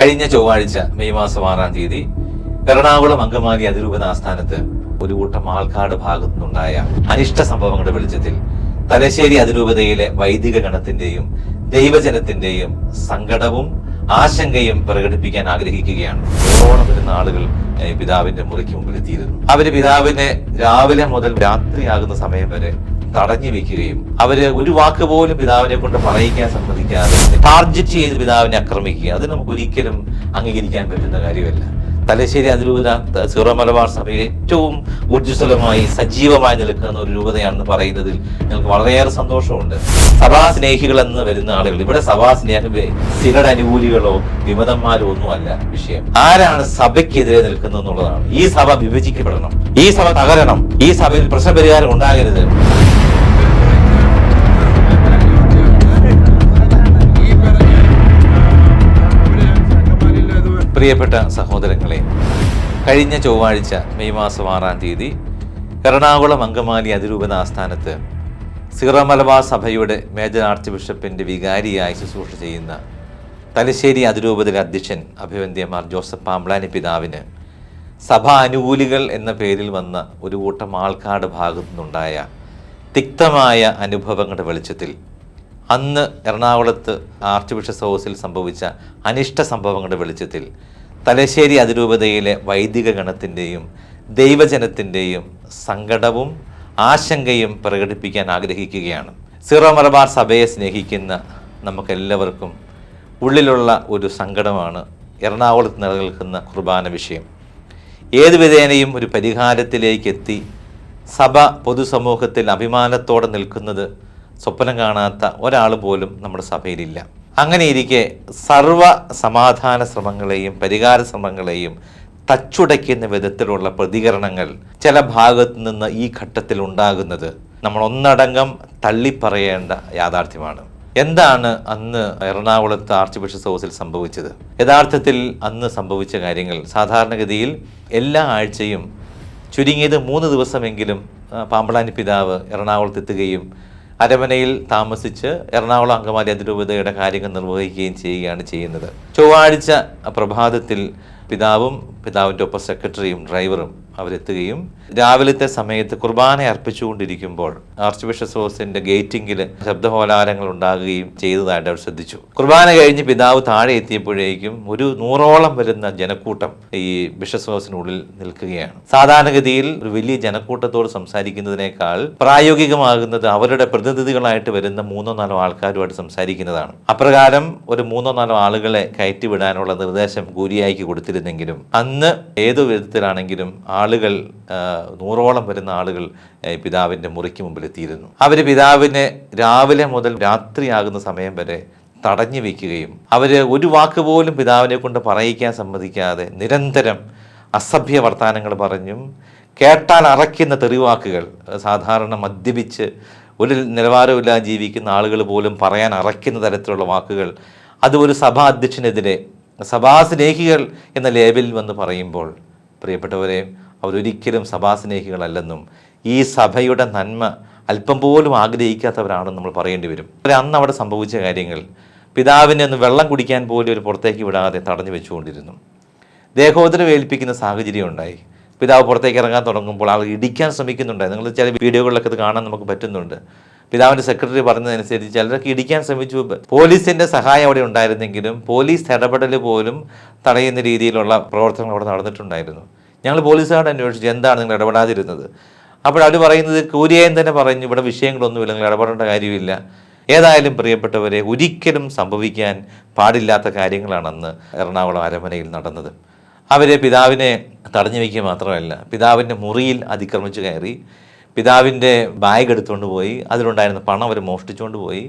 കഴിഞ്ഞ ചൊവ്വാഴ്ച മെയ് മാസം ആറാം തീയതി എറണാകുളം അങ്കമാലി അതിരൂപത ആസ്ഥാനത്ത് ഒരു കൂട്ടം ആൾക്കാട് ഭാഗത്തു നിന്നുണ്ടായ അനിഷ്ട സംഭവങ്ങളുടെ വെളിച്ചത്തിൽ തലശ്ശേരി അതിരൂപതയിലെ വൈദിക ഗണത്തിന്റെയും ദൈവജനത്തിന്റെയും സങ്കടവും ആശങ്കയും പ്രകടിപ്പിക്കാൻ ആഗ്രഹിക്കുകയാണ്. ഓണം വരുന്ന ആളുകൾ പിതാവിന്റെ മുറിക്ക് മുമ്പിൽ എത്തിയിരുന്നു അവർ പിതാവിനെ രാവിലെ മുതൽ രാത്രിയാകുന്ന സമയം വരെ തടഞ്ഞു വെക്കുകയും അവർ ഒരു വാക്ക് പോലും പിതാവിനെ കൊണ്ട് പറയിക്കാൻ സമ്മതിക്കാതെ ടാർജറ്റ് ചെയ്ത് പിതാവിനെ ആക്രമിക്കുക അത് നമുക്ക് ഒരിക്കലും അംഗീകരിക്കാൻ പറ്റുന്ന കാര്യമല്ല. തലശ്ശേരി അതിരൂപത സിറോ മലബാർ സഭയിൽ ഏറ്റവും ഊർജസ്വലമായി സജീവമായി നിൽക്കുന്ന ഒരു രൂപതയാണെന്ന് പറയുന്നതിൽ ഞങ്ങൾക്ക് വളരെയേറെ സന്തോഷമുണ്ട്. സഭാ സ്നേഹികൾ എന്ന് വരുന്ന ആളുകൾ ഇവിടെ സഭാ സ്നേഹ സിനഡ് അനുകൂലികളോ വിമതന്മാരോ ഒന്നുമല്ല വിഷയം. ആരാണ് സഭയ്ക്കെതിരെ നിൽക്കുന്നത് എന്നുള്ളതാണ് ഈ സഭ വിഭജിക്കപ്പെടണം. ഈ സഭ തകരണം. ഈ സഭയിൽ പ്രശ്നപരിഹാരം ഉണ്ടാകരുത്. പ്രിയപ്പെട്ട സഹോദരങ്ങളെ കഴിഞ്ഞ ചൊവ്വാഴ്ച മെയ് മാസം ആറാം തീയതി എറണാകുളം അങ്കമാലി അതിരൂപത ആസ്ഥാനത്ത് സീറോ സഭയുടെ മേജർ ആർച്ച് ബിഷപ്പിന്റെ വികാരിയായി ശുശ്രൂഷ ചെയ്യുന്ന തലശ്ശേരി അതിരൂപതയിലെ അധ്യക്ഷൻ അഭിവന്ദ്യമാർ ജോസഫ് പാമ്പ്ലാനി പിതാവിന് സഭാ അനുകൂലികൾ എന്ന പേരിൽ വന്ന ഒരു കൂട്ടം ആൾക്കാരുടെ ഭാഗത്തു നിന്നുണ്ടായ തിക്തമായ അനുഭവങ്ങളുടെ വെളിച്ചത്തിൽ അന്ന് എറണാകുളത്ത് ആർച്ച് ബിഷപ്പ് ഹൗസിൽ സംഭവിച്ച അനിഷ്ട സംഭവങ്ങളുടെ വെളിച്ചത്തിൽ തലശ്ശേരി അതിരൂപതയിലെ വൈദിക ഗണത്തിന്റെയും ദൈവജനത്തിന്റെയും സങ്കടവും ആശങ്കയും പ്രകടിപ്പിക്കാൻ ആഗ്രഹിക്കുകയാണ്. സീറോ മലബാർ സഭയെ സ്നേഹിക്കുന്ന നമുക്കെല്ലാവർക്കും ഉള്ളിലുള്ള ഒരു സങ്കടമാണ് എറണാകുളത്ത് നിലനിൽക്കുന്ന കുർബാന വിഷയം. ഏത് വിധേനയും ഒരു പരിഹാരത്തിലേക്ക് എത്തി സഭ പൊതുസമൂഹത്തിൽ അഭിമാനത്തോടെ നിൽക്കുന്നത് സ്വപ്നം കാണാത്ത ഒരാൾ പോലും നമ്മുടെ സഭയിലില്ല. അങ്ങനെ ഇരിക്കെ സർവ സമാധാന ശ്രമങ്ങളെയും പരിഹാര ശ്രമങ്ങളെയും തച്ചുടയ്ക്കുന്ന വിധത്തിലുള്ള പ്രതികരണങ്ങൾ ചില ഭാഗത്തു നിന്ന് ഈ ഘട്ടത്തിൽ ഉണ്ടാകുന്നത് നമ്മൾ ഒന്നടങ്കം തള്ളിപ്പറയേണ്ട യാഥാർത്ഥ്യമാണ്. എന്താണ് അന്ന് എറണാകുളത്ത് ആർച്ച് ബിഷപ്പ് ഹൗസിൽ സംഭവിച്ചത്? യഥാർത്ഥത്തിൽ അന്ന് സംഭവിച്ച കാര്യങ്ങൾ സാധാരണഗതിയിൽ എല്ലാ ആഴ്ചയും ചുരുങ്ങിയത് മൂന്ന് ദിവസമെങ്കിലും പാമ്പളാനി പിതാവ് എറണാകുളത്ത് എത്തുകയും അരമനയിൽ താമസിച്ച് എറണാകുളം അങ്കമാലി അതിരൂപതയുടെ കാര്യങ്ങൾ നിർവഹിക്കുകയും ചെയ്യുകയാണ് ചെയ്യുന്നത്. ചൊവ്വാഴ്ച പ്രഭാതത്തിൽ പിതാവും പിതാവിന്റെ ഒപ്പം സെക്രട്ടറിയും ഡ്രൈവറും അവരെത്തുകയും രാവിലത്തെ സമയത്ത് കുർബാന അർപ്പിച്ചുകൊണ്ടിരിക്കുമ്പോൾ ആർച്ച് ബിഷപ്പ് സോസിന്റെ ഗേറ്റിംഗിൽ ശബ്ദഹോലാരങ്ങൾ ഉണ്ടാകുകയും ചെയ്തതായിട്ട് അവർ ശ്രദ്ധിച്ചു. കുർബാന കഴിഞ്ഞ് പിതാവ് താഴെ എത്തിയപ്പോഴേക്കും ഒരു നൂറോളം വരുന്ന ജനക്കൂട്ടം ഈ ബിഷപ്പ് സോസിനുള്ളിൽ നിൽക്കുകയാണ്. സാധാരണഗതിയിൽ ഒരു വലിയ ജനക്കൂട്ടത്തോട് സംസാരിക്കുന്നതിനേക്കാൾ പ്രായോഗികമാകുന്നത് അവരുടെ പ്രതിനിധികളായിട്ട് വരുന്ന മൂന്നോ നാലോ ആൾക്കാരുമായിട്ട് സംസാരിക്കുന്നതാണ്. അപ്രകാരം ഒരു മൂന്നോ നാലോ ആളുകളെ കയറ്റിവിടാനുള്ള നിർദ്ദേശം ഗുരിയായിക്ക് കൊടുത്തിരുന്നെങ്കിലും അന്ന് ഏതു വിധത്തിലാണെങ്കിലും ആളുകൾ നൂറോളം വരുന്ന ആളുകൾ പിതാവിന്റെ മുറിക്ക് മുമ്പിൽ എത്തിയിരുന്നു. അവർ പിതാവിനെ രാവിലെ മുതൽ രാത്രിയാകുന്ന സമയം വരെ തടഞ്ഞു വയ്ക്കുകയും അവർ ഒരു വാക്ക് പോലും പിതാവിനെ കൊണ്ട് പറയിക്കാൻ സമ്മതിക്കാതെ നിരന്തരം അസഭ്യ വർത്തമാനങ്ങൾ പറഞ്ഞും കേട്ടാൽ അറയ്ക്കുന്ന തെറിവാക്കുകൾ സാധാരണ മദ്യപിച്ച് ഒരു നിലവാരമില്ലാതെ ജീവിക്കുന്ന ആളുകൾ പോലും പറയാൻ അറയ്ക്കുന്ന തരത്തിലുള്ള വാക്കുകൾ അത് ഒരു സഭാ അധ്യക്ഷനെതിരെ സഭാസ്നേഹികൾ എന്ന ലേബലിൽ വന്ന് പറയുമ്പോൾ പ്രിയപ്പെട്ടവരെ അവരൊരിക്കലും സഭാസ്നേഹികളല്ലെന്നും ഈ സഭയുടെ നന്മ അല്പം പോലും ആഗ്രഹിക്കാത്തവരാണെന്ന് നമ്മൾ പറയേണ്ടി വരും. അന്ന് അവിടെ സംഭവിച്ച കാര്യങ്ങൾ പിതാവിനെ ഒന്ന് വെള്ളം കുടിക്കാൻ പോലും ഒരു പുറത്തേക്ക് വിടാതെ തടഞ്ഞു വെച്ചുകൊണ്ടിരുന്നു. ദേഹോദരം ഏൽപ്പിക്കുന്ന സാഹചര്യം ഉണ്ടായി. പിതാവ് പുറത്തേക്ക് ഇറങ്ങാൻ തുടങ്ങുമ്പോൾ ആൾ ഇടിക്കാൻ ശ്രമിക്കുന്നുണ്ടായി നിങ്ങൾ ചില വീഡിയോകളിലൊക്കെ ഇത് കാണാൻ നമുക്ക് പറ്റുന്നുണ്ട്. പിതാവിന്റെ സെക്രട്ടറി പറഞ്ഞതനുസരിച്ച് ചിലരൊക്കെ ഇടിക്കാൻ ശ്രമിച്ചു. പോലീസിന്റെ സഹായം അവിടെ ഉണ്ടായിരുന്നെങ്കിലും പോലീസ് ഇടപെടൽ പോലും തടയുന്ന രീതിയിലുള്ള പ്രവർത്തനങ്ങൾ അവിടെ നടന്നിട്ടുണ്ടായിരുന്നു. ഞങ്ങൾ പോലീസുകാരോട് അന്വേഷിച്ചു എന്താണ് നിങ്ങൾ ഇടപെടാതിരുന്നത്? അപ്പോൾ അവർ പറയുന്നത് കൂരിയായും തന്നെ പറഞ്ഞു ഇവിടെ വിഷയങ്ങളൊന്നുമില്ല നിങ്ങൾ ഇടപെടേണ്ട കാര്യമില്ല. ഏതായാലും പ്രിയപ്പെട്ടവരെ ഒരിക്കലും സംഭവിക്കാൻ പാടില്ലാത്ത കാര്യങ്ങളാണെന്ന് എറണാകുളം അരമനയിൽ നടന്നത്. അവരെ പിതാവിനെ തടഞ്ഞു വയ്ക്കുക മാത്രമല്ല പിതാവിന്റെ മുറിയിൽ അതിക്രമിച്ച് കയറി പിതാവിന്റെ ബാഗ് എടുത്തുകൊണ്ട് പോയി അതിലുണ്ടായിരുന്ന പണം അവർ മോഷ്ടിച്ചുകൊണ്ട് പോയി.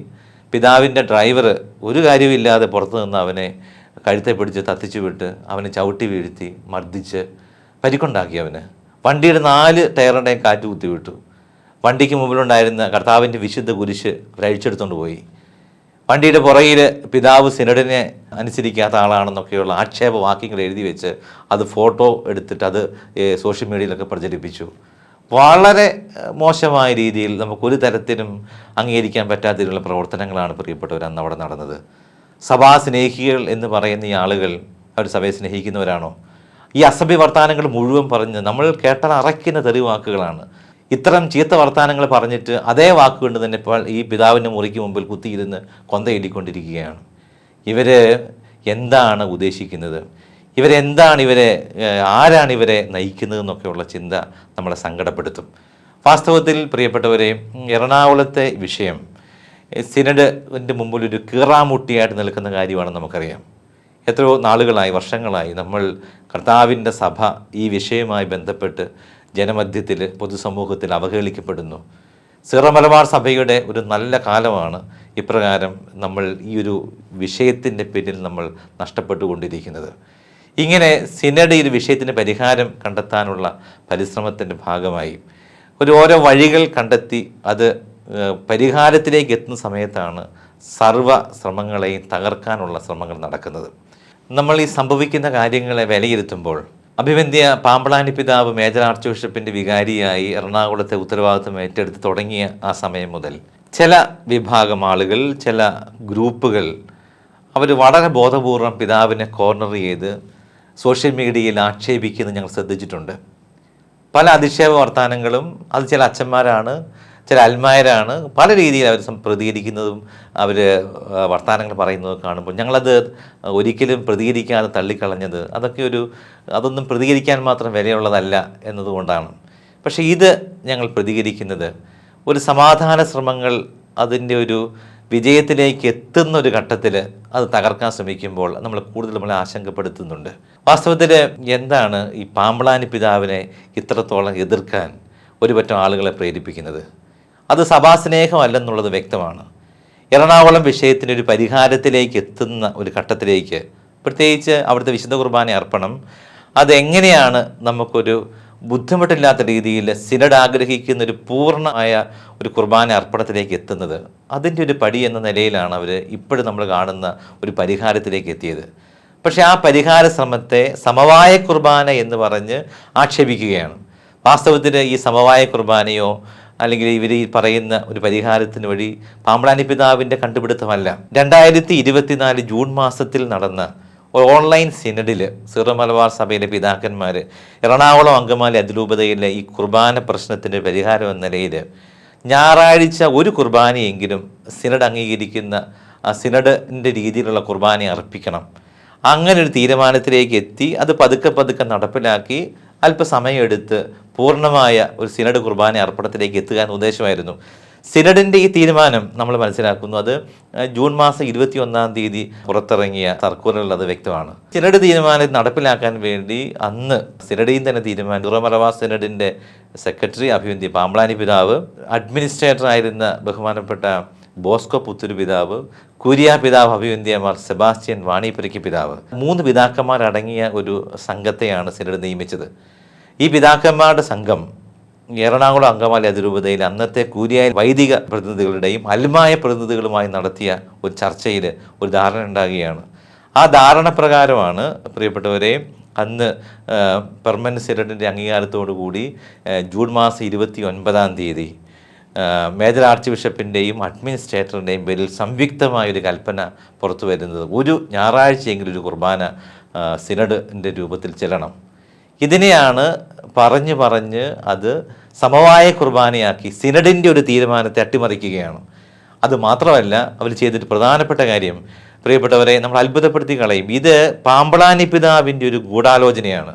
പിതാവിന്റെ ഡ്രൈവർ ഒരു കാര്യമില്ലാതെ പുറത്തു നിന്ന് അവനെ കഴുത്തെ പിടിച്ച് തത്തിച്ചു വിട്ട് അവനെ ചവിട്ടി വീഴ്ത്തി മർദ്ദിച്ച് പരിക്കുണ്ടാക്കി അവന്. വണ്ടിയുടെ നാല് ടയറിന്റെയും കാറ്റ് കുത്തിവിട്ടു. വണ്ടിക്ക് മുമ്പിലുണ്ടായിരുന്ന കർത്താവിന്റെ വിശുദ്ധ കുരിശ് അവരഴിച്ചെടുത്തുകൊണ്ട് പോയി. വണ്ടിയുടെ പുറകിൽ പിതാവ് സിനഡിനെ അനുസരിക്കാത്ത ആളാണെന്നൊക്കെയുള്ള ആക്ഷേപവാക്യങ്ങൾ എഴുതി വെച്ച് അത് ഫോട്ടോ എടുത്തിട്ട് അത് സോഷ്യൽ മീഡിയയിലൊക്കെ പ്രചരിപ്പിച്ചു. വളരെ മോശമായ രീതിയിൽ നമുക്കൊരു തരത്തിലും അംഗീകരിക്കാൻ പറ്റാത്തതിലുള്ള പ്രവർത്തനങ്ങളാണ് പ്രിയപ്പെട്ടവർ അന്ന് അവിടെ നടന്നത്. സഭാസ്നേഹികൾ എന്ന് പറയുന്ന ഈ ആളുകൾ അവർ സഭയെ സ്നേഹിക്കുന്നവരാണോ? ഈ അസഭ്യ വർത്തമാനങ്ങൾ മുഴുവൻ പറഞ്ഞ് നമ്മൾ കേട്ടാൽ അറയ്ക്കുന്ന തെറിവ് വാക്കുകളാണ്. ഇത്തരം ചീത്ത വർത്തമാനങ്ങൾ പറഞ്ഞിട്ട് അതേ വാക്കുകൊണ്ട് തന്നെ ഇപ്പോൾ ഈ പിതാവിന്റെ മുറിക്ക് മുമ്പിൽ കുത്തിയിരുന്ന് കൊന്തയിടിക്കൊണ്ടിരിക്കുകയാണ് ഇവർ എന്താണ് ഉദ്ദേശിക്കുന്നത്? ഇവരെന്താണ് ഇവരെ ആരാണ് ഇവരെ നയിക്കുന്നത് എന്നൊക്കെയുള്ള ചിന്ത നമ്മളെ സങ്കടപ്പെടുത്തും. വാസ്തവത്തിൽ പ്രിയപ്പെട്ടവരെ എറണാകുളത്തെ വിഷയം സിനഡിന്റെ മുമ്പിൽ ഒരു കീറാമുട്ടിയായിട്ട് നിൽക്കുന്ന കാര്യമാണെന്ന് നമുക്കറിയാം. എത്രയോ നാളുകളായി വർഷങ്ങളായി നമ്മൾ കർത്താവിന്റെ സഭ ഈ വിഷയവുമായി ബന്ധപ്പെട്ട് ജനമധ്യത്തിൽ പൊതുസമൂഹത്തിൽ അവഹേളിക്കപ്പെടുന്നു. സിറമലബാർ സഭയുടെ ഒരു നല്ല കാലമാണ് ഇപ്രകാരം നമ്മൾ ഈ ഒരു വിഷയത്തിന്റെ പിന്നിൽ നമ്മൾ നഷ്ടപ്പെട്ടുകൊണ്ടിരിക്കുന്നത്. ഇങ്ങനെ സിനഡ് ഈ വിഷയത്തിന് പരിഹാരം കണ്ടെത്താനുള്ള പരിശ്രമത്തിന്റെ ഭാഗമായി ഒരു ഓരോ വഴികൾ കണ്ടെത്തി അത് പരിഹാരത്തിലേക്ക് എത്തുന്ന സമയത്താണ് സർവ ശ്രമങ്ങളെയും തകർക്കാനുള്ള ശ്രമങ്ങൾ നടക്കുന്നത്. നമ്മൾ ഈ സംഭവിക്കുന്ന കാര്യങ്ങളെ വിലയിരുത്തുമ്പോൾ അഭിവന്ധ്യ പാമ്പളാനി പിതാവ് മേജർ ആർച്ച് ബിഷപ്പിന്റെ വികാരിയായി എറണാകുളത്തെ ഉത്തരവാദിത്വം ഏറ്റെടുത്ത് തുടങ്ങിയ ആ സമയം മുതൽ ചില വിഭാഗം ആളുകൾ ചില ഗ്രൂപ്പുകൾ അവർ വളരെ ബോധപൂർവം പിതാവിനെ കോർണർ ചെയ്ത് സോഷ്യൽ മീഡിയയിൽ ആക്ഷേപിക്കുന്നത് ഞങ്ങൾ ശ്രദ്ധിച്ചിട്ടുണ്ട്. പല അധിക്ഷേപ വർത്തമാനങ്ങളും അത് ചില അച്ഛന്മാരാണ് ചില അൽമായരാണ് പല രീതിയിൽ അവർ പ്രതികരിക്കുന്നതും അവർ വർത്തമാനങ്ങൾ പറയുന്നതും കാണുമ്പോൾ ഞങ്ങളത് ഒരിക്കലും പ്രതികരിക്കാതെ തള്ളിക്കളഞ്ഞത് അതൊക്കെ ഒരു അതൊന്നും പ്രതികരിക്കാൻ മാത്രം വിലയുള്ളതല്ല എന്നതുകൊണ്ടാണ്. പക്ഷേ ഇത് ഞങ്ങൾ പ്രതികരിക്കുന്നത് ഒരു സമാധാന ശ്രമങ്ങൾ അതിന്റെ ഒരു വിജയത്തിലേക്ക് എത്തുന്ന ഒരു ഘട്ടത്തിൽ അത് തകർക്കാൻ ശ്രമിക്കുമ്പോൾ നമ്മൾ കൂടുതൽ നമ്മളെ ആശങ്കപ്പെടുത്തുന്നുണ്ട്. വാസ്തവത്തിൽ എന്താണ് ഈ പാമ്പളാനി പിതാവിനെ ഇത്രത്തോളം എതിർക്കാൻ ഒരുപറ്റം ആളുകളെ പ്രേരിപ്പിക്കുന്നത്? അത് സഭാസ്നേഹമല്ലെന്നുള്ളത് വ്യക്തമാണ്. എറണാകുളം വിഷയത്തിന് ഒരു പരിഹാരത്തിലേക്ക് എത്തുന്ന ഒരു ഘട്ടത്തിലേക്ക് പ്രത്യേകിച്ച് അവിടുത്തെ വിശുദ്ധ കുർബാന അർപ്പണം അതെങ്ങനെയാണ് നമുക്കൊരു ബുദ്ധിമുട്ടില്ലാത്ത രീതിയിൽ സിനഡ് ആഗ്രഹിക്കുന്ന ഒരു പൂർണമായ ഒരു കുർബാന അർപ്പണത്തിലേക്ക് എത്തുന്നത് അതിന്റെ ഒരു പടി എന്ന നിലയിലാണ് അവർ ഇപ്പോഴും നമ്മൾ കാണുന്ന ഒരു പരിഹാരത്തിലേക്ക് എത്തിയത്. പക്ഷേ ആ പരിഹാര ശ്രമത്തെ സമവായ കുർബാന എന്ന് പറഞ്ഞ് ആക്ഷേപിക്കുകയാണ്. വാസ്തവത്തിൽ ഈ സമവായ കുർബാനയോ അല്ലെങ്കിൽ ഇവർ ഈ പറയുന്ന ഒരു പരിഹാരത്തിന് വഴി പാമ്പളാനി പിതാവിന്റെ കണ്ടുപിടുത്തമല്ല. രണ്ടായിരത്തി ഇരുപത്തിനാല് ജൂൺ മാസത്തിൽ നടന്ന ഓൺലൈൻ സിനഡിൽ സിറോ മലബാർ സഭയിലെ പിതാക്കന്മാർ എറണാകുളം അങ്കമാലി അതിരൂപതയിലെ ഈ കുർബാന പ്രശ്നത്തിന്റെ പരിഹാരം എന്ന നിലയിൽ ഞായറാഴ്ച ഒരു കുർബാനയെങ്കിലും സിനഡ് അംഗീകരിക്കുന്ന ആ സിനഡിന്റെ രീതിയിലുള്ള കുർബാന അർപ്പിക്കണം. അങ്ങനെ ഒരു തീരുമാനത്തിലേക്ക് എത്തി. അത് പതുക്കെ പതുക്കെ നടപ്പിലാക്കി. അല്പസമയമെടുത്ത് പൂർണമായ ഒരു സിനഡ് കുർബാന അർപ്പണത്തിലേക്ക് എത്തുക എന്ന ഉദ്ദേശമായിരുന്നു. സിനഡിന്റെ ഈ തീരുമാനം നമ്മൾ മനസ്സിലാക്കുന്നു. അത് ജൂൺ മാസം ഇരുപത്തി ഒന്നാം തീയതി പുറത്തിറങ്ങിയ സർക്കുലറിൽ അത് വ്യക്തമാണ്. സിനഡ് തീരുമാനം നടപ്പിലാക്കാൻ വേണ്ടി അന്ന് സിനഡിയും തന്നെ തീരുമാനം തുറമലവാ സിനഡിന്റെ സെക്രട്ടറി അഭിവന്തി പാമ്പളാനി പിതാവ് അഡ്മിനിസ്ട്രേറ്റർ ആയിരുന്ന ബഹുമാനപ്പെട്ട ബോസ്കോ പുത്തൂര് പിതാവ് കുര്യ പിതാവ് അഭിവന്ധ്യമാർ സെബാസ്റ്റ്യൻ വാണിപുരയ്ക്ക് പിതാവ്. മൂന്ന് പിതാക്കന്മാരടങ്ങിയ ഒരു സംഘത്തെയാണ് സിനഡ് നിയമിച്ചത്. ഈ പിതാക്കന്മാരുടെ സംഘം എറണാകുളം അങ്കമാലി അതിരൂപതയിൽ അന്നത്തെ കൂരിയായ വൈദിക പ്രതിനിധികളുടെയും അൽമായ പ്രതിനിധികളുമായി നടത്തിയ ഒരു ചർച്ചയിൽ ഒരു ധാരണ ഉണ്ടാകുകയാണ്. ആ ധാരണ പ്രകാരമാണ് പ്രിയപ്പെട്ടവരെ അന്ന് പെർമനന്റ് സിനഡിന്റെ അംഗീകാരത്തോടു കൂടി ജൂൺ മാസം ഇരുപത്തി ഒൻപതാം തീയതി മേജർ ആർച്ച് ബിഷപ്പിന്റെയും അഡ്മിനിസ്ട്രേറ്ററിന്റെയും പേരിൽ സംയുക്തമായ ഒരു കൽപ്പന പുറത്തു വരുന്നത് ഒരു ഞായറാഴ്ചയെങ്കിലും ഒരു കുർബാന സിനഡിന്റെ രൂപത്തിൽ ചെല്ലണം. ഇതിനെയാണ് പറഞ്ഞ് പറഞ്ഞ് അത് സമവായ കുർബാനയാക്കി സിനഡിന്റെ ഒരു തീരുമാനത്തെ അട്ടിമറിക്കുകയാണ്. അത് മാത്രമല്ല അവർ ചെയ്തിട്ട് പ്രധാനപ്പെട്ട കാര്യം പ്രിയപ്പെട്ടവരെ നമ്മൾ അത്ഭുതപ്പെടുത്തി കളയും. ഇത് പാമ്പളാനി പിതാവിന്റെ ഒരു ഗൂഢാലോചനയാണ്.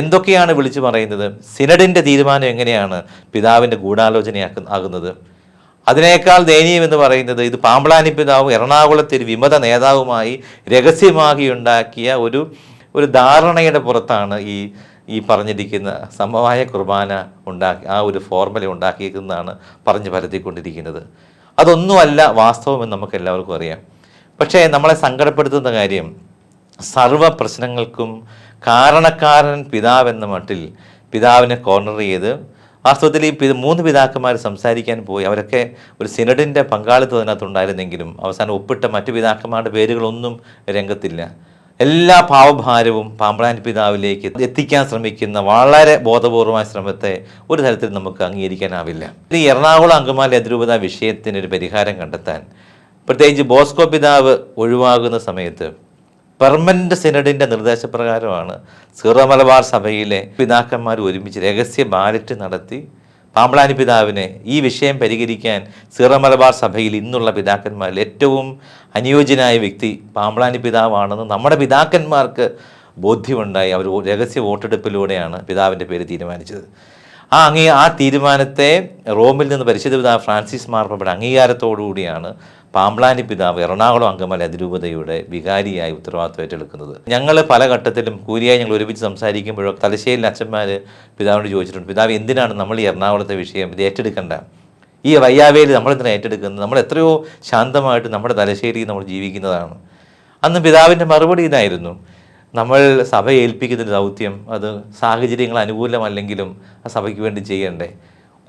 എന്തൊക്കെയാണ് വിളിച്ചു പറയുന്നത്? സിനഡിന്റെ തീരുമാനം എങ്ങനെയാണ് പിതാവിന്റെ ഗൂഢാലോചനയാക്കുന്ന ആകുന്നത്? അതിനേക്കാൾ ദയനീയം എന്ന് പറയുന്നത് ഇത് പാമ്പളാനി പിതാവും എറണാകുളത്തെ ഒരു വിമത നേതാവുമായി രഹസ്യമാകി ഉണ്ടാക്കിയ ഒരു ഒരു ധാരണയുടെ പുറത്താണ് ഈ ഈ പറഞ്ഞിരിക്കുന്ന സമവായ കുർബാന ഉണ്ടാക്കി ആ ഒരു ഫോർമുല ഉണ്ടാക്കിയിരിക്കുന്നതാണ് പറഞ്ഞു പരത്തിക്കൊണ്ടിരിക്കുന്നത്. അതൊന്നുമല്ല വാസ്തവമെന്ന് നമുക്ക് എല്ലാവർക്കും അറിയാം. പക്ഷേ നമ്മളെ സങ്കടപ്പെടുത്തുന്ന കാര്യം സർവ പ്രശ്നങ്ങൾക്കും കാരണക്കാരൻ പിതാവെന്ന മട്ടിൽ പിതാവിനെ കോർണർ ചെയ്ത് വാസ്തവത്തിൽ ഈ മൂന്ന് പിതാക്കന്മാർ സംസാരിക്കാൻ പോയി. അവരൊക്കെ ഒരു സിനഡിന്റെ പങ്കാളിത്തം അതിനകത്തുണ്ടായിരുന്നെങ്കിലും അവസാനം ഒപ്പിട്ട മറ്റു പിതാക്കന്മാരുടെ പേരുകളൊന്നും രംഗത്തില്ല. എല്ലാ പാവഭാരവും പാമ്പളാൻ പിതാവിലേക്ക് എത്തിക്കാൻ ശ്രമിക്കുന്ന വളരെ ബോധപൂർവമായ ശ്രമത്തെ ഒരു തരത്തിൽ നമുക്ക് അംഗീകരിക്കാനാവില്ല. ഈ എറണാകുളം അങ്കമാലി അതിരൂപത വിഷയത്തിന് ഒരു പരിഹാരം കണ്ടെത്താൻ പ്രത്യേകിച്ച് ബോസ്കോ പിതാവ് ഒഴിവാകുന്ന സമയത്ത് പെർമനന്റ് സെനഡിന്റെ നിർദ്ദേശപ്രകാരമാണ് സീറോ മലബാർ സഭയിലെ പിതാക്കന്മാർ ഒരുമിച്ച് രഹസ്യ ബാലറ്റ് നടത്തി പാമ്പളാനി പിതാവിനെ ഈ വിഷയം പരിഹരിക്കാൻ സീറോ മലബാർ സഭയിൽ ഇന്നുള്ള പിതാക്കന്മാരിൽ ഏറ്റവും അനുയോജ്യനായ വ്യക്തി പാമ്പളാനി പിതാവാണെന്ന് നമ്മുടെ പിതാക്കന്മാർക്ക് ബോധ്യമുണ്ടായി. അവർ രഹസ്യ വോട്ടെടുപ്പിലൂടെയാണ് പിതാവിന്റെ പേര് തീരുമാനിച്ചത്. ആ അംഗീ ആ തീരുമാനത്തെ റോമിൽ നിന്ന് പരിശുദ്ധ പിതാവ് ഫ്രാൻസിസ് മാർപ്പയുടെ അംഗീകാരത്തോടുകൂടിയാണ് പാമ്പ്ലാനി പിതാവ് എറണാകുളം അങ്കമല അതിരൂപതയുടെ വികാരിയായി ഉത്തരവാദിത്വം ഏറ്റെടുക്കുന്നത്. ഞങ്ങൾ പല ഘട്ടത്തിലും കൂരിയായി ഞങ്ങൾ ഒരുമിച്ച് സംസാരിക്കുമ്പോഴോ തലശ്ശേരി അച്ഛന്മാർ പിതാവിനോട് ചോദിച്ചിട്ടുണ്ട് പിതാവ് എന്തിനാണ് നമ്മൾ ഈ എറണാകുളത്തെ വിഷയം ഇത് ഏറ്റെടുക്കേണ്ട? ഈ വയ്യാവേലി നമ്മൾ എന്തിനാണ് ഏറ്റെടുക്കുന്നത്? നമ്മൾ എത്രയോ ശാന്തമായിട്ട് നമ്മുടെ തലശ്ശേരിയിൽ നമ്മൾ ജീവിക്കുന്നതാണ്. അന്ന് പിതാവിന്റെ മറുപടി ഇതായിരുന്നു. നമ്മൾ സഭ ഏൽപ്പിക്കുന്ന ദൗത്യം അത് സാഹചര്യങ്ങൾ അനുകൂലമല്ലെങ്കിലും ആ സഭയ്ക്ക് വേണ്ടി ചെയ്യണ്ടേ?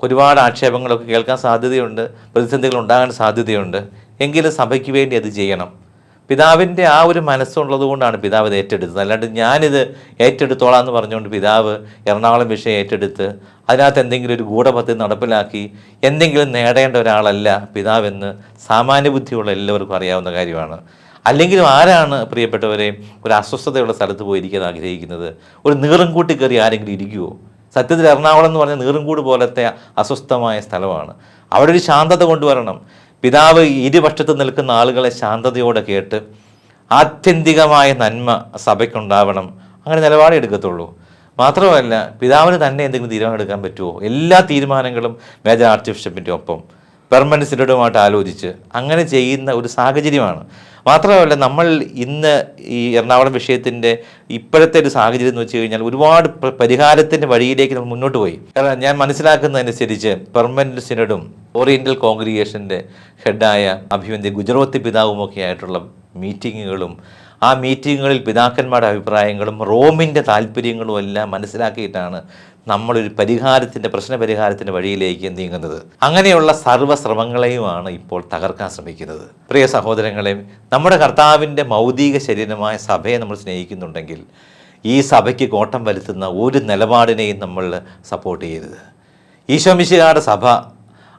ഒരുപാട് ആക്ഷേപങ്ങളൊക്കെ കേൾക്കാൻ സാധ്യതയുണ്ട് പ്രതിസന്ധികൾ ഉണ്ടാകാൻ സാധ്യതയുണ്ട്. എങ്കിലും സഭയ്ക്ക് വേണ്ടി അത് ചെയ്യണം. പിതാവിന്റെ ആ ഒരു മനസ്സുള്ളത് കൊണ്ടാണ് പിതാവ് ഇത് ഏറ്റെടുത്തത്. അല്ലാണ്ട് ഞാനിത് ഏറ്റെടുത്തോളാം എന്ന് പറഞ്ഞുകൊണ്ട് പിതാവ് എറണാകുളം വിഷയം ഏറ്റെടുത്ത് അതിനകത്ത് എന്തെങ്കിലും ഒരു ഗൂഢപദ്ധതി നടപ്പിലാക്കി എന്തെങ്കിലും നേടേണ്ട ഒരാളല്ല പിതാവെന്ന് സാമാന്യ ബുദ്ധിയുള്ള എല്ലാവർക്കും അറിയാവുന്ന കാര്യമാണ്. അല്ലെങ്കിലും ആരാണ് പ്രിയപ്പെട്ടവരെ ഒരു അസ്വസ്ഥതയുള്ള സ്ഥലത്ത് പോയി ഇരിക്കാൻ ആഗ്രഹിക്കുന്നത്? ഒരു നീറും കൂട്ടി കയറി ആരെങ്കിലും ഇരിക്കുമോ സത്യത്തിൽ എറണാകുളം എന്ന് പറഞ്ഞാൽ നീറുംകൂട് പോലത്തെ അസ്വസ്ഥമായ സ്ഥലമാണ്. അവിടെ ഒരു ശാന്തത കൊണ്ടുവരണം. പിതാവ് ഇരുപക്ഷത്ത് നിൽക്കുന്ന ആളുകളെ ശാന്തതയോടെ കേട്ട് ആത്യന്തികമായ നന്മ സഭയ്ക്കുണ്ടാവണം. അങ്ങനെ നിലപാടെടുക്കത്തുള്ളൂ മാത്രമല്ല പിതാവിന് തന്നെ എന്തെങ്കിലും തീരുമാനം എടുക്കാൻ പറ്റുമോ? എല്ലാ തീരുമാനങ്ങളും മേജർ ആർച്ച് ബിഷപ്പിന്റെ ഒപ്പം. പെർമനന്റ് സിനഡുമായിട്ട് ആലോചിച്ച് അങ്ങനെ ചെയ്യുന്ന ഒരു സാഹചര്യമാണ്. മാത്രമല്ല നമ്മൾ ഇന്ന് ഈ എറണാകുളം വിഷയത്തിന്റെ ഇപ്പോഴത്തെ ഒരു സാഹചര്യം എന്ന് വെച്ച് കഴിഞ്ഞാൽ ഒരുപാട് പരിഹാരത്തിന്റെ വഴിയിലേക്ക് നമ്മൾ മുന്നോട്ട് പോയി. കാരണം ഞാൻ മനസ്സിലാക്കുന്നതനുസരിച്ച് പെർമനന്റ് സിനഡും ഓറിയന്റൽ കോൺഗ്രിഗേഷന്റെ ഹെഡായ അഭിമന്തി ഗുജറാത്തി പിതാവുമൊക്കെ ആയിട്ടുള്ള മീറ്റിങ്ങുകളും ആ മീറ്റിങ്ങുകളിൽ പിതാക്കന്മാരുടെ അഭിപ്രായങ്ങളും റോമിന്റെ താല്പര്യങ്ങളും എല്ലാം മനസ്സിലാക്കിയിട്ടാണ് നമ്മളൊരു പരിഹാരത്തിന്റെ പ്രശ്ന പരിഹാരത്തിന്റെ വഴിയിലേക്ക് നീങ്ങുന്നത്? അങ്ങനെയുള്ള സർവശ്രമങ്ങളെയുമാണ് ഇപ്പോൾ തകർക്കാൻ ശ്രമിക്കുന്നത്. പ്രിയ സഹോദരങ്ങളെ നമ്മുടെ കർത്താവിന്റെ മൗതിക ശരീരമായ സഭയെ നമ്മൾ സ്നേഹിക്കുന്നുണ്ടെങ്കിൽ ഈ സഭയ്ക്ക് കോട്ടം വരുത്തുന്ന ഒരു നിലപാടിനെയും നമ്മൾ സപ്പോർട്ട് ചെയ്യരുത്. ഈശോമിശികാരുടെ സഭ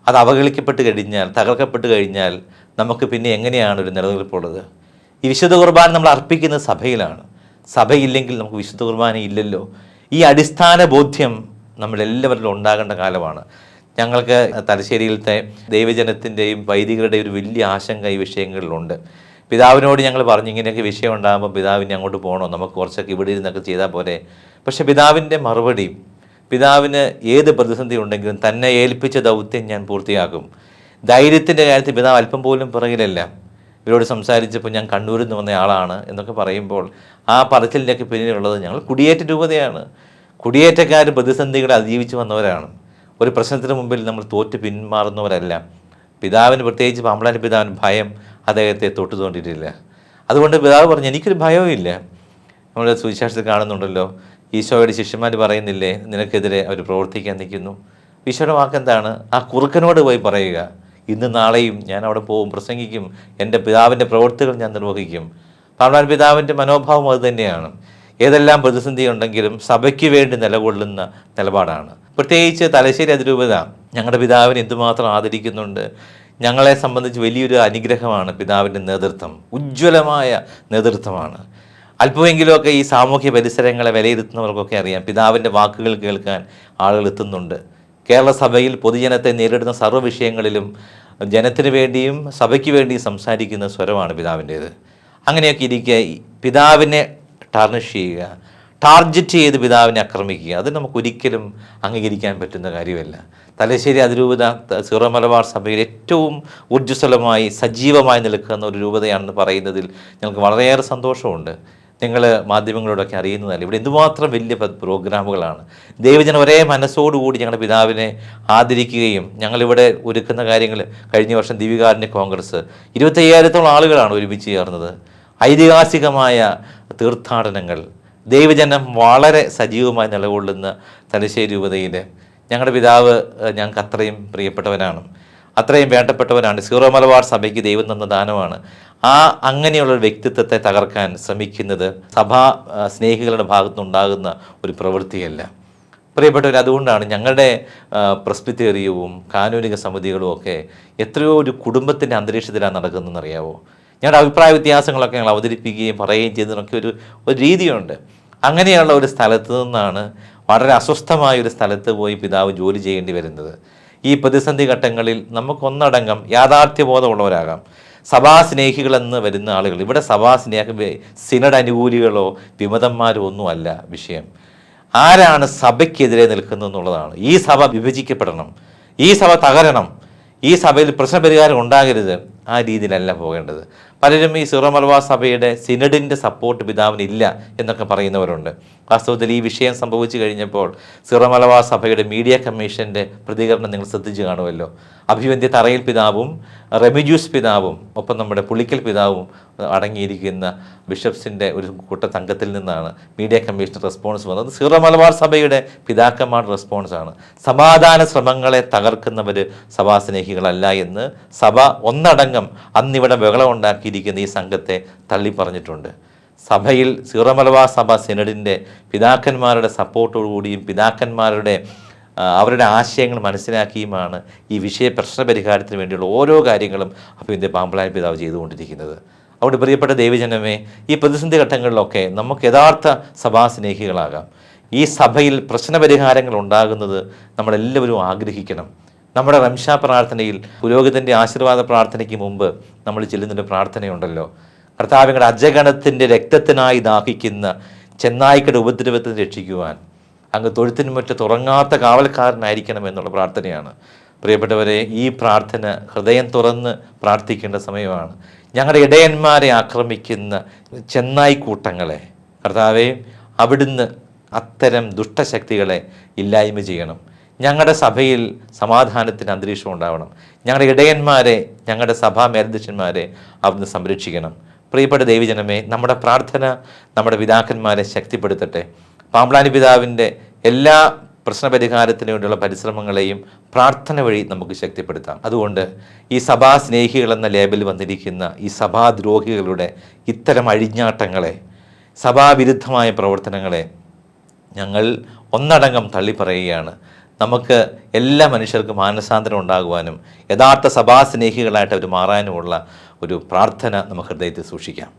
അത് അവഗണിക്കപ്പെട്ട് കഴിഞ്ഞാൽ തകർക്കപ്പെട്ട് കഴിഞ്ഞാൽ നമുക്ക് പിന്നെ എങ്ങനെയാണ് ഒരു നിലനിൽപ്പുള്ളത്? ഈ വിശുദ്ധ കുർബാന നമ്മൾ അർപ്പിക്കുന്നത് സഭയിലാണ്. സഭയില്ലെങ്കിൽ നമുക്ക് വിശുദ്ധ കുർബാന ഇല്ലല്ലോ. ഈ അടിസ്ഥാന ബോധ്യം നമ്മളെല്ലാവരിലും ഉണ്ടാകേണ്ട കാലമാണ്. ഞങ്ങൾക്ക് തലശ്ശേരിയിലത്തെ ദൈവജനത്തിന്റെയും വൈദികരുടെയും ഒരു വലിയ ആശങ്ക ഈ വിഷയങ്ങളിലുണ്ട്. പിതാവിനോട് ഞങ്ങൾ പറഞ്ഞു ഇങ്ങനെയൊക്കെ വിഷയം ഉണ്ടാകുമ്പോൾ പിതാവിനെ അങ്ങോട്ട് പോകണോ? നമുക്ക് കുറച്ചൊക്കെ ഇവിടെ ഇരുന്നൊക്കെ ചെയ്താൽ പോരെ. പക്ഷെ പിതാവിന്റെ മറുപടി പിതാവിന് ഏത് പ്രതിസന്ധി ഉണ്ടെങ്കിലും തന്നെ ഏൽപ്പിച്ച ദൗത്യം ഞാൻ പൂർത്തിയാക്കും. ധൈര്യത്തിന്റെ കാര്യത്തിൽ പിതാവ് അല്പം പോലും പിറകിലല്ല. ഇവരോട് സംസാരിച്ചപ്പോൾ ഞാൻ കണ്ണൂരിൽ നിന്ന് വന്ന ആളാണ് എന്നൊക്കെ പറയുമ്പോൾ ആ പറച്ചിലിന്റെയൊക്കെ പിന്നിലുള്ളത് ഞങ്ങൾ കുടിയേറ്റ രൂപതയാണ്. കുടിയേറ്റക്കാർ പ്രതിസന്ധികളെ അതിജീവിച്ച് വന്നവരാണ്. ഒരു പ്രശ്നത്തിന് മുമ്പിൽ നമ്മൾ തോറ്റ് പിന്മാറുന്നവരല്ല. പിതാവിന് പ്രത്യേകിച്ച് പാമ്പളാന്റെ പിതാവിന് ഭയം അദ്ദേഹത്തെ തൊട്ടുതോണ്ടിട്ടില്ല അതുകൊണ്ട് പിതാവ് പറഞ്ഞു എനിക്കൊരു ഭയവും ഇല്ല. നമ്മൾ സുവിശേഷത്തിൽ കാണുന്നുണ്ടല്ലോ ഈശോയുടെ ശിഷ്യന്മാർ പറയുന്നില്ലേ നിനക്കെതിരെ അവർ പ്രവർത്തിക്കാൻ നിൽക്കുന്നു. ഈശോയുടെ വാക്കെന്താണ്? ആ കുറുക്കനോട് പോയി പറയുക. ഇന്ന് നാളെയും ഞാൻ അവിടെ പോകും പ്രസംഗിക്കും. എന്റെ പിതാവിന്റെ പ്രവൃത്തികൾ ഞാൻ നിർവഹിക്കും. പാമ്പളാൻ പിതാവിന്റെ മനോഭാവം അത് തന്നെയാണ്. ഏതെല്ലാം പ്രതിസന്ധി ഉണ്ടെങ്കിലും സഭയ്ക്ക് വേണ്ടി നിലകൊള്ളുന്ന നിലപാടാണ്. പ്രത്യേകിച്ച് തലശ്ശേരി അതിരൂപത ഞങ്ങളുടെ പിതാവിനെ എന്തുമാത്രം ആദരിക്കുന്നുണ്ട് ഞങ്ങളെ സംബന്ധിച്ച് വലിയൊരു അനുഗ്രഹമാണ് പിതാവിന്റെ നേതൃത്വം ഉജ്ജ്വലമായ നേതൃത്വമാണ്. അല്പമെങ്കിലുമൊക്കെ ഈ സാമൂഹ്യ പരിസരങ്ങളെ വിലയിരുത്തുന്നവർക്കൊക്കെ അറിയാം പിതാവിന്റെ വാക്കുകൾ കേൾക്കാൻ ആളുകൾ എത്തുന്നുണ്ട്. കേരള സഭയിൽ പൊതുജനത്തെ നേരിടുന്ന സർവ വിഷയങ്ങളിലും ജനത്തിന് വേണ്ടിയും സഭയ്ക്ക് വേണ്ടിയും സംസാരിക്കുന്ന സ്വരമാണ് പിതാവിന്റേത്. അങ്ങനെയൊക്കെ ഇരിക്കുക. പിതാവിനെ ടാർണിഷ് ചെയ്യുക. ടാർജറ്റ് ചെയ്ത് പിതാവിനെ ആക്രമിക്കുക. അത് നമുക്ക് ഒരിക്കലും അംഗീകരിക്കാൻ പറ്റുന്ന കാര്യമല്ല. തലശ്ശേരി അതിരൂപത സീറോ മലബാർ സഭയിൽ ഏറ്റവും ഊർജസ്വലമായി സജീവമായി നിൽക്കുന്ന ഒരു രൂപതയാണെന്ന് പറയുന്നതിൽ ഞങ്ങൾക്ക് വളരെയേറെ സന്തോഷമുണ്ട്. നിങ്ങൾ മാധ്യമങ്ങളോടൊക്കെ അറിയുന്നതല്ല? ഇവിടെ എന്തുമാത്രം വലിയ പ്രോഗ്രാമുകളാണ്. ദൈവജനം ഒരേ മനസ്സോടുകൂടി ഞങ്ങളുടെ പിതാവിനെ ആദരിക്കുകയും ഞങ്ങളിവിടെ ഒരുക്കുന്ന കാര്യങ്ങൾ കഴിഞ്ഞ വർഷം ദിവികാരന്റെ കോൺഗ്രസ്. ഇരുപത്തയ്യായിരത്തോളം ആളുകളാണ് ഒരുമിച്ച് ചേർന്നത്. ഐതിഹാസികമായ തീർത്ഥാടനങ്ങൾ. ദൈവജനം വളരെ സജീവമായി നിലകൊള്ളുന്ന തലശ്ശേരി രൂപതയിൽ ഞങ്ങളുടെ പിതാവ് ഞങ്ങൾക്ക് അത്രയും പ്രിയപ്പെട്ടവനാണ്. അത്രയും വേണ്ടപ്പെട്ടവനാണ്. സീറോ മലബാർ സഭയ്ക്ക് ദൈവം തന്ന ദാനമാണ്. ആ അങ്ങനെയുള്ള വ്യക്തിത്വത്തെ തകർക്കാൻ ശ്രമിക്കുന്നത് സഭാ സ്നേഹികളുടെ ഭാഗത്തുനിന്നുണ്ടാകുന്ന ഒരു പ്രവൃത്തിയല്ല. പ്രിയപ്പെട്ടവർ അതുകൊണ്ടാണ് ഞങ്ങളുടെ പ്രസ്പിത്തേറിയവും കാനൂനിക സമിതികളും ഒക്കെ എത്രയോ ഒരു കുടുംബത്തിന്റെ അന്തരീക്ഷത്തിലാണ് നടക്കുന്നതെന്ന് അറിയാവോ ഞങ്ങളുടെ അഭിപ്രായ വ്യത്യാസങ്ങളൊക്കെ ഞങ്ങൾ അവതരിപ്പിക്കുകയും പറയുകയും ചെയ്യുന്നതിനൊക്കെ ഒരു ഒരു രീതിയുണ്ട്. അങ്ങനെയുള്ള ഒരു സ്ഥലത്ത് നിന്നാണ് വളരെ അസ്വസ്ഥമായ ഒരു സ്ഥലത്ത് പോയി പിതാവ് ജോലി ചെയ്യേണ്ടി വരുന്നത്. ഈ പ്രതിസന്ധി ഘട്ടങ്ങളിൽ നമുക്കൊന്നടങ്കം യാഥാർത്ഥ്യബോധമുള്ളവരാകാം. സഭാസ്നേഹികളെന്ന് വരുന്ന ആളുകൾ ഇവിടെ സഭാസ്നേഹ സിനഡ് അനുകൂലികളോ വിമതന്മാരോ ഒന്നുമല്ല വിഷയം. ആരാണ് സഭയ്ക്കെതിരെ നിൽക്കുന്നത് എന്നുള്ളതാണ്. ഈ സഭ വിഭജിക്കപ്പെടണം. ഈ സഭ തകരണം. ഈ സഭയിൽ പ്രശ്നപരിഹാരം ഉണ്ടാകരുത്. ആ രീതിയിലല്ല പോകേണ്ടത്. പലരും ഈ സിറോ സഭയുടെ സിനഡിന്റെ സപ്പോർട്ട് പിതാവിനില്ല എന്നൊക്കെ പറയുന്നവരുണ്ട്. വാസ്തവത്തിൽ ഈ വിഷയം സംഭവിച്ചു കഴിഞ്ഞപ്പോൾ സിറോ സഭയുടെ മീഡിയ കമ്മീഷന്റെ പ്രതികരണം നിങ്ങൾ ശ്രദ്ധിച്ചു കാണുമല്ലോ. അഭിവന്ധ്യ തറയിൽ പിതാവും റെമിജ്യൂസ് പിതാവും ഒപ്പം നമ്മുടെ പുളിക്കൽ പിതാവും അടങ്ങിയിരിക്കുന്ന ബിഷപ്സിന്റെ ഒരു കൂട്ട സംഘത്തിൽ നിന്നാണ് മീഡിയ കമ്മീഷൻ റെസ്പോൺസ് വന്നത്. സീറോ മലബാർ സഭയുടെ പിതാക്കന്മാരുടെ റെസ്പോൺസാണ് സമാധാന ശ്രമങ്ങളെ തകർക്കുന്നവർ സഭാസ്നേഹികളല്ല എന്ന് സഭ ഒന്നടങ്കം അന്നിവിടെ ബഹളം ഉണ്ടാക്കിയിരിക്കുന്ന ഈ സംഘത്തെ തള്ളിപ്പറഞ്ഞിട്ടുണ്ട് സഭയിൽ സീറോ സഭ സിനഡിന്റെ പിതാക്കന്മാരുടെ സപ്പോർട്ടോടുകൂടിയും പിതാക്കന്മാരുടെ അവരുടെ ആശയങ്ങൾ മനസ്സിലാക്കിയുമാണ് ഈ വിഷയ പ്രശ്ന പരിഹാരത്തിന് വേണ്ടിയുള്ള ഓരോ കാര്യങ്ങളും അപ്പോൾ ഇതിന്റെ പാമ്പളായ പിതാവ് ചെയ്തുകൊണ്ടിരിക്കുന്നത്. അവിടെ പ്രിയപ്പെട്ട ദേവിജനമേ ഈ പ്രതിസന്ധി ഘട്ടങ്ങളിലൊക്കെ നമുക്ക് യഥാർത്ഥ സഭാസ്നേഹികളാകാം. ഈ സഭയിൽ പ്രശ്നപരിഹാരങ്ങൾ ഉണ്ടാകുന്നത് നമ്മളെല്ലാവരും ആഗ്രഹിക്കണം. നമ്മുടെ റംഷാ പ്രാർത്ഥനയിൽ പുരോഹിതന്റെ ആശീർവാദ പ്രാർത്ഥനയ്ക്ക് മുമ്പ് നമ്മൾ ചെല്ലുന്നൊരു പ്രാർത്ഥനയുണ്ടല്ലോ. കർത്താവിങ്ങളുടെ അജഗണത്തിന്റെ രക്തത്തിനായി ദാഹിക്കുന്ന ചെന്നായിക്കയുടെ ഉപദ്രവത്തിൽ രക്ഷിക്കുവാൻ അങ്ങ് തൊഴുത്തിനും മറ്റ് തുറങ്ങാത്ത കാവൽക്കാരനായിരിക്കണം എന്നുള്ള പ്രാർത്ഥനയാണ്. പ്രിയപ്പെട്ടവരെ ഈ പ്രാർത്ഥന ഹൃദയം തുറന്ന് പ്രാർത്ഥിക്കേണ്ട സമയമാണ്. ഞങ്ങളുടെ ഇടയന്മാരെ ആക്രമിക്കുന്ന ചെന്നായി കൂട്ടങ്ങളെ കർത്താവെ അവിടുന്ന് അത്തരം ദുഷ്ടശക്തികളെ ഇല്ലായ്മ ചെയ്യണം. ഞങ്ങളുടെ സഭയിൽ സമാധാനത്തിന് അന്തരീക്ഷം ഉണ്ടാവണം. ഞങ്ങളുടെ ഇടയന്മാരെ ഞങ്ങളുടെ സഭാ മേലധ്യക്ഷന്മാരെ അവിടുന്ന് സംരക്ഷിക്കണം. പ്രിയപ്പെട്ട ദൈവജനമേ നമ്മുടെ പ്രാർത്ഥന നമ്മുടെ പിതാക്കന്മാരെ ശക്തിപ്പെടുത്തട്ടെ. പാമ്പളാനി പിതാവിന്റെ എല്ലാ പ്രശ്നപരിഹാരത്തിന് വേണ്ടിയുള്ള പരിശ്രമങ്ങളെയും പ്രാർത്ഥന വഴി നമുക്ക് ശക്തിപ്പെടുത്താം. അതുകൊണ്ട് ഈ സഭാ സ്നേഹികൾ എന്ന ലേബിൽ വന്നിരിക്കുന്ന ഈ സഭാദ്രോഹികളുടെ ഇത്തരം അഴിഞ്ഞാട്ടങ്ങളെ സഭാവിരുദ്ധമായ പ്രവർത്തനങ്ങളെ ഞങ്ങൾ ഒന്നടങ്കം തള്ളിപ്പറയുകയാണ്. നമുക്ക് എല്ലാ മനുഷ്യർക്കും മാനസാന്തരം ഉണ്ടാകുവാനും യഥാർത്ഥ സഭാസ്നേഹികളായിട്ട് അവർ മാറാനുമുള്ള ഒരു പ്രാർത്ഥന നമുക്ക് ഹൃദയത്തിൽ സൂക്ഷിക്കാം.